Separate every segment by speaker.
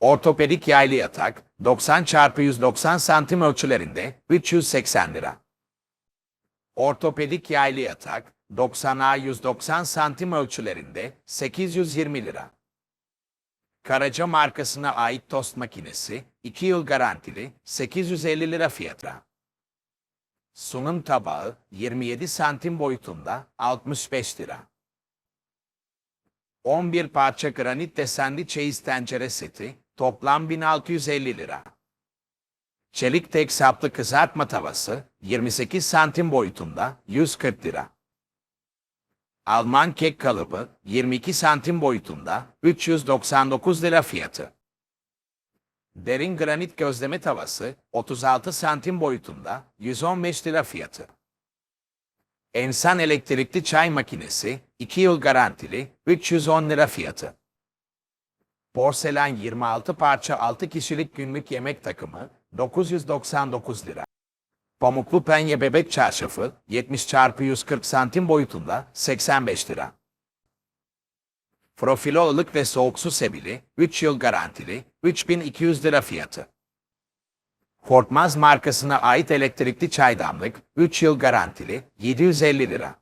Speaker 1: Ortopedik yaylı yatak 90 x 190 santim ölçülerinde 380 lira. Ortopedik yaylı yatak 90'a 190 santim ölçülerinde 820 lira. Karaca markasına ait tost makinesi 2 yıl garantili 850 lira fiyatına. Sunum tabağı 27 santim boyutunda 65 lira. 11 parça granit desenli çeyiz tencere seti toplam 1650 lira. Çelik tek saplı kızartma tavası 28 santim boyutunda 140 lira. Alman kek kalıbı 22 santim boyutunda 399 lira fiyatı. Derin granit gözleme tavası 36 santim boyutunda 115 lira fiyatı. Ensan elektrikli çay makinesi 2 yıl garantili 310 lira fiyatı. Porselen 26 parça 6 kişilik günlük yemek takımı 999 lira. Pamuklu penye bebek çarşafı 70 x 140 santim boyutunda 85 lira. Profilo ılık ve soğuk su sebili 3 yıl garantili 3200 lira fiyatı. Korkmaz markasına ait elektrikli çaydanlık 3 yıl garantili 750 lira.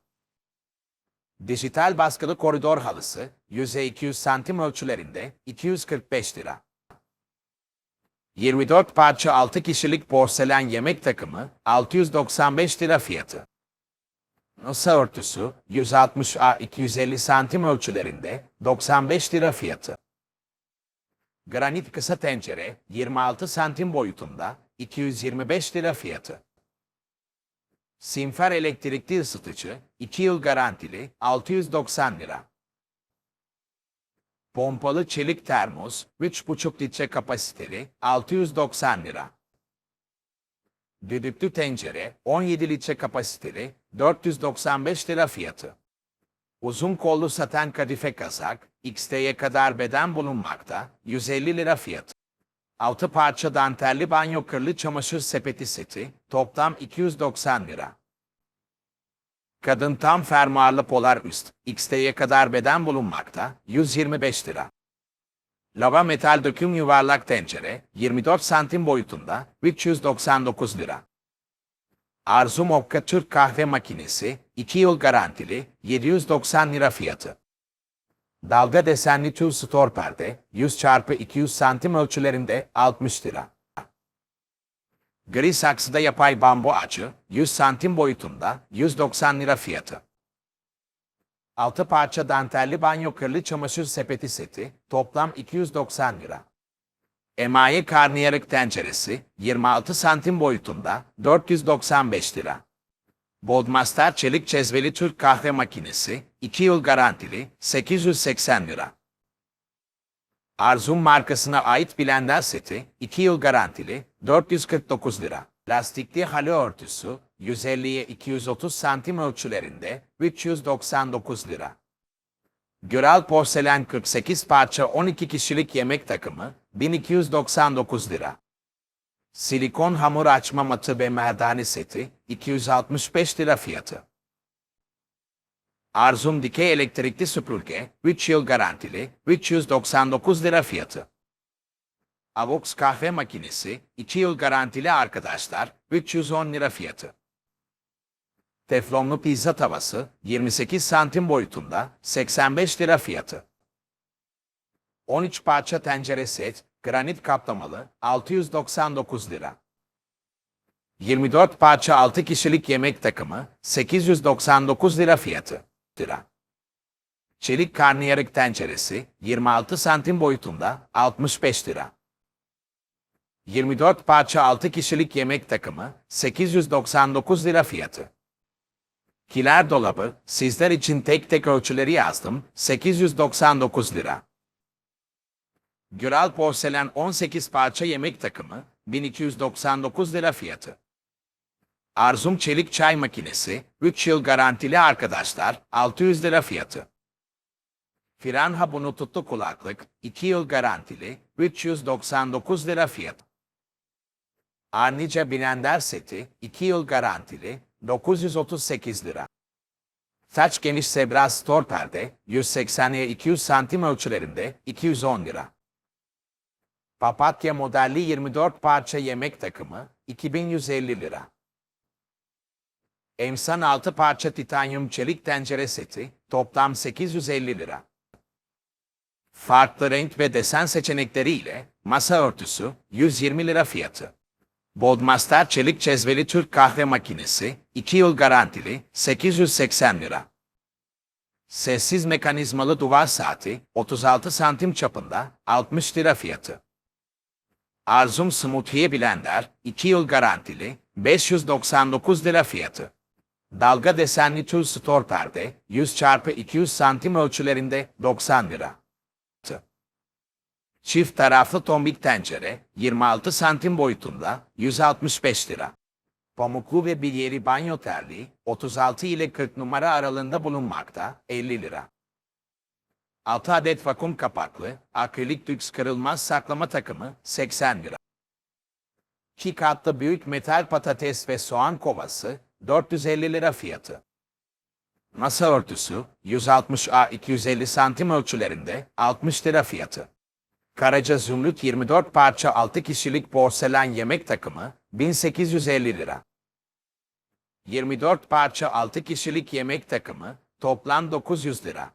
Speaker 1: Dijital baskılı koridor halısı 100'e 200 santim ölçülerinde 245 lira. 24 parça 6 kişilik porselen yemek takımı 695 lira fiyatı. Masa örtüsü 160 a 250 santim ölçülerinde 95 lira fiyatı. Granit kısa tencere 26 santim boyutunda 225 lira fiyatı. Simfer elektrikli ısıtıcı 2 yıl garantili 690 lira. Pompalı çelik termos 3,5 litre kapasiteli 690 lira. Düdüklü tencere 17 litre kapasiteli 495 lira fiyatı. Uzun kollu saten kadife kazak XT'ye kadar beden bulunmakta 150 lira fiyatı. 6 parça dantelli banyo kırlı çamaşır sepeti seti toplam 290 lira. Kadın tam fermuarlı polar üst XT'ye kadar beden bulunmakta 125 lira. Lava metal döküm yuvarlak tencere 24 santim boyutunda 399 lira. Arzu Mokka Türk kahve makinesi 2 yıl garantili 790 lira fiyatı. Dalga desenli tül store perde 100 x 200 santim ölçülerinde 60 lira. Gri saksıda yapay bambu ağacı 100 santim boyutunda 190 lira fiyatı. 6 parça dantelli banyo kırlı çamaşır sepeti seti toplam 290 lira. Emaye karnıyarık tenceresi 26 santim boyutunda 495 lira. Bodmaster çelik cezveli Türk kahve makinesi 2 yıl garantili 880 lira. Arzum markasına ait blender seti 2 yıl garantili 449 lira. Lastikli halı örtüsü 150'ye 230 santim ölçülerinde 399 lira. Göral porselen 48 parça 12 kişilik yemek takımı 1299 lira. Silikon hamur açma matı ve merdane seti 265 lira fiyatı. Arzum dikey elektrikli süpürge 3 yıl garantili 399 lira fiyatı. Avox kahve makinesi 2 yıl garantili arkadaşlar 310 lira fiyatı. Teflonlu pizza tavası 28 santim boyutunda 85 lira fiyatı. 13 parça tencere set granit kaplamalı 699 lira. 24 parça 6 kişilik yemek takımı 899 lira fiyatı. Lira. Çelik karnıyarık tenceresi 26 santim boyutunda 65 lira. 24 parça 6 kişilik yemek takımı 899 lira fiyatı. Kiler dolabı sizler için tek tek ölçüleri yazdım 899 lira. Güral porselen 18 parça yemek takımı 1299 lira fiyatı. Arzum çelik çay makinesi 3 yıl garantili arkadaşlar 600 lira fiyatı. Firanha Bluetooth'lu kulaklık 2 yıl garantili 399 lira fiyatı. Arnica Blender seti 2 yıl garantili 938 lira. Saç geniş Sebra Store perde 180'ye 200 santim ölçülerinde 210 lira. Papatya modelli 24 parça yemek takımı 2150 lira. Emsan 6 parça titanyum çelik tencere seti toplam 850 lira. Farklı renk ve desen seçenekleriyle masa örtüsü 120 lira fiyatı. Bodmaster çelik cezveli Türk kahve makinesi 2 yıl garantili 880 lira. Sessiz mekanizmalı duvar saati 36 santim çapında 60 lira fiyatı. Arzum Smoothie Blender 2 yıl garantili 599 lira fiyatı. Dalga desenli tül store perde 100 x 200 santim ölçülerinde 90 lira. Çift taraflı tombik tencere 26 santim boyutunda 165 lira. Pamuklu ve bilyeri banyo terliği 36 ile 40 numara aralığında bulunmakta 50 lira. 6 adet vakum kapaklı akrilik lüks kırılmaz saklama takımı 80 lira. 2 katlı büyük metal patates ve soğan kovası 450 lira fiyatı. Masa örtüsü 160 A 250 santim ölçülerinde 60 lira fiyatı. Karaca Zümrüt 24 parça 6 kişilik porselen yemek takımı 1850 lira. 24 parça 6 kişilik yemek takımı toplam 900 lira.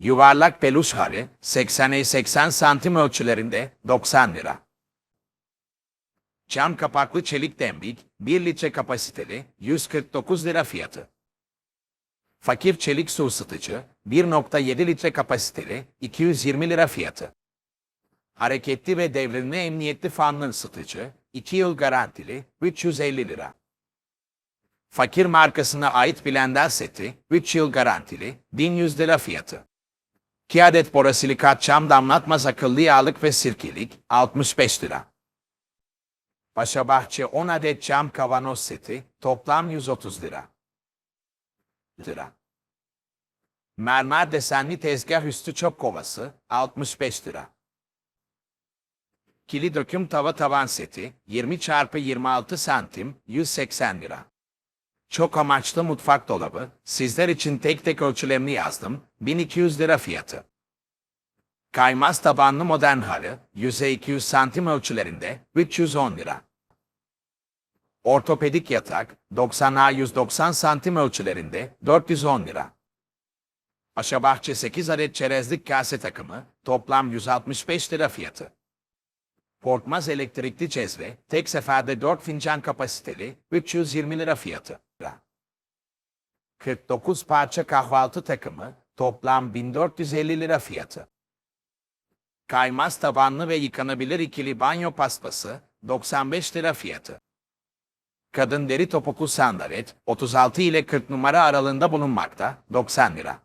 Speaker 1: Yuvarlak peluş halı 80'e 80 santim ölçülerinde 90 lira. Cam kapaklı çelik dembik 1 litre kapasiteli 149 lira fiyatı. Fakir çelik su ısıtıcı 1.7 litre kapasiteli 220 lira fiyatı. Hareketli ve devrimli emniyetli fanlı ısıtıcı 2 yıl garantili 350 lira. Fakir markasına ait blender seti 3 yıl garantili 1100 lira fiyatı. 2 adet borosilikat çam damlatmaz akıllı yağlık ve sirkelik 65 lira. Paşabahçe 10 adet cam kavanoz seti toplam 130 lira. lira. Mermer desenli tezgah üstü çöp kovası 65 lira. Kili döküm tava tavan seti 20 x 26 santim 180 lira. Çok amaçlı mutfak dolabı sizler için tek tek ölçülerini yazdım 1200 lira fiyatı. Kaymaz tabanlı modern halı 100'e 200 santim ölçülerinde 310 lira. Ortopedik yatak 90'a 190 santim ölçülerinde 410 lira. Aşabahçe 8 adet çerezlik kase takımı toplam 165 lira fiyatı. Portmaz elektrikli cezve tek seferde 4 fincan kapasiteli 320 lira fiyatı. 49 parça kahvaltı takımı toplam 1450 lira fiyatı. Kaymaz tabanlı ve yıkanabilir ikili banyo paspası 95 lira fiyatı. Kadın deri topuklu sandalet 36 ile 40 numara aralığında bulunmakta 90 lira.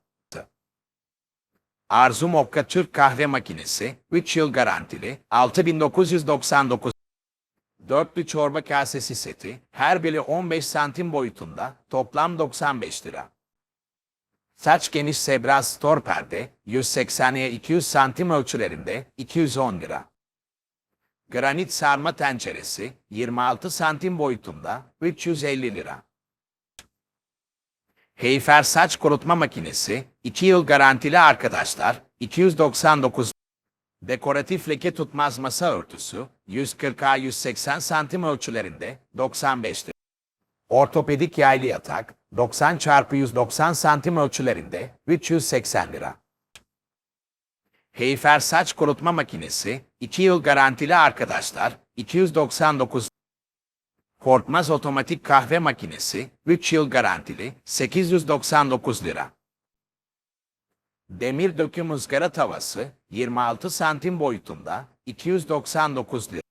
Speaker 1: Arzu Mokka Türk kahve makinesi 3 yıl garantili 6999 Dörtlü çorba kasesi seti her biri 15 santim boyutunda toplam 95 lira. Saç geniş sebra store perde 180'ye 200 santim ölçülerinde 210 lira. Granit sarma tenceresi 26 santim boyutunda 350 lira. Heyfer saç kurutma makinesi 2 yıl garantili arkadaşlar 299 Dekoratif leke tutmaz masa örtüsü 140'a 180 santim ölçülerinde 95 lira. Ortopedik yaylı yatak 90 x 190 santim ölçülerinde 380 lira. Heyfer saç kurutma makinesi 2 yıl garantili arkadaşlar 299 Korkmaz otomatik kahve makinesi 3 yıl garantili 899 lira. Demir döküm ızgara tavası 26 santim boyutunda 299 lira.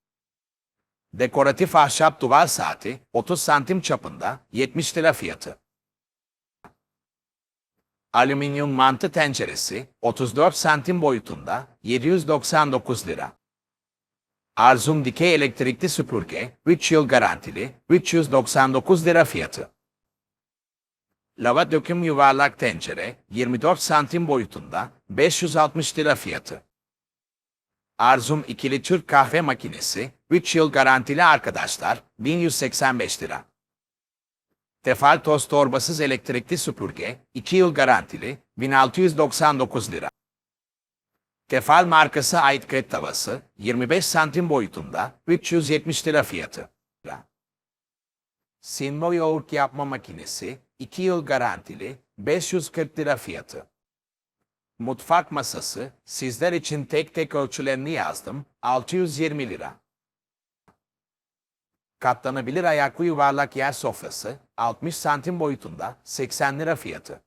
Speaker 1: Dekoratif ahşap duvar saati 30 santim çapında 70 lira fiyatı. Alüminyum mantı tenceresi 34 santim boyutunda 799 lira. Arzum dikey elektrikli süpürge 3 yıl garantili 399 lira fiyatı. Lava döküm yuvarlak tencere 24 santim boyutunda 560 lira fiyatı. Arzum ikili Türk kahve makinesi 3 yıl garantili arkadaşlar 1185 lira. Tefal toz torbasız elektrikli süpürge 2 yıl garantili 1699 lira. Tefal markası ait kret tavası 25 santim boyutunda 370 lira fiyatı. Sinmo yoğurt yapma makinesi 2 yıl garantili 540 lira fiyatı. Mutfak masası sizler için tek tek ölçülerini yazdım 620 lira. Katlanabilir ayaklı yuvarlak yer sofrası 60 santim boyutunda 80 lira fiyatı.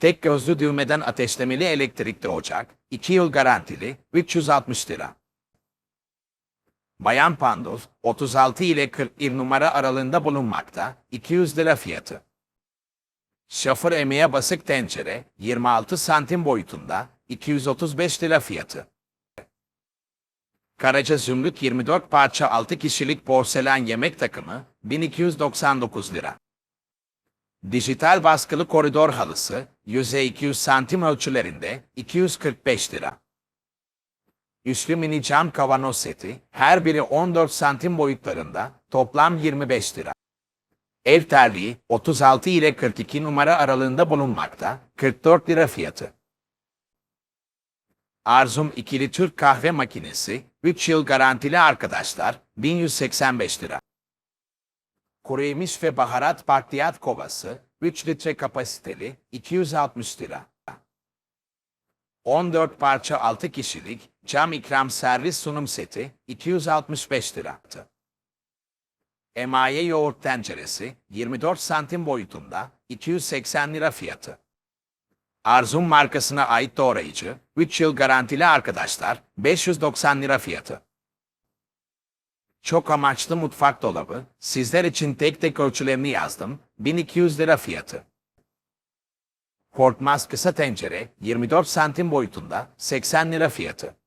Speaker 1: Tek gözlü düğmeden ateşlemeli elektrikli ocak 2 yıl garantili 360 lira. Bayan Pandoz 36 ile 41 numara aralığında bulunmakta 200 lira fiyatı. Şoför emeğe basık tencere 26 santim boyutunda 235 lira fiyatı. Karaca Zümrüt 24 parça 6 kişilik porselen yemek takımı 1299 lira. Dijital baskılı koridor halısı yüzey 200 santim ölçülerinde 245 lira. Üçlü mini cam kavanoz seti her biri 14 santim boyutlarında toplam 25 lira. Ev terliği 36 ile 42 numara aralığında bulunmakta 44 lira fiyatı. Arzum ikili Türk kahve makinesi 3 yıl garantili arkadaşlar 1185 lira. Kuru yemiş ve baharat bakliyat kovası 3 litre kapasiteli 260 lira. 14 parça 6 kişilik cam ikram servis sunum seti 265 lira. Emaye yoğurt tenceresi 24 santim boyutunda 280 lira fiyatı. Arzum markasına ait doğrayıcı 3 yıl garantili arkadaşlar 590 lira fiyatı. Çok amaçlı mutfak dolabı sizler için tek tek ölçülerini yazdım 1200 lira fiyatı. Korkmaz kısa tencere 24 santim boyutunda 80 lira fiyatı.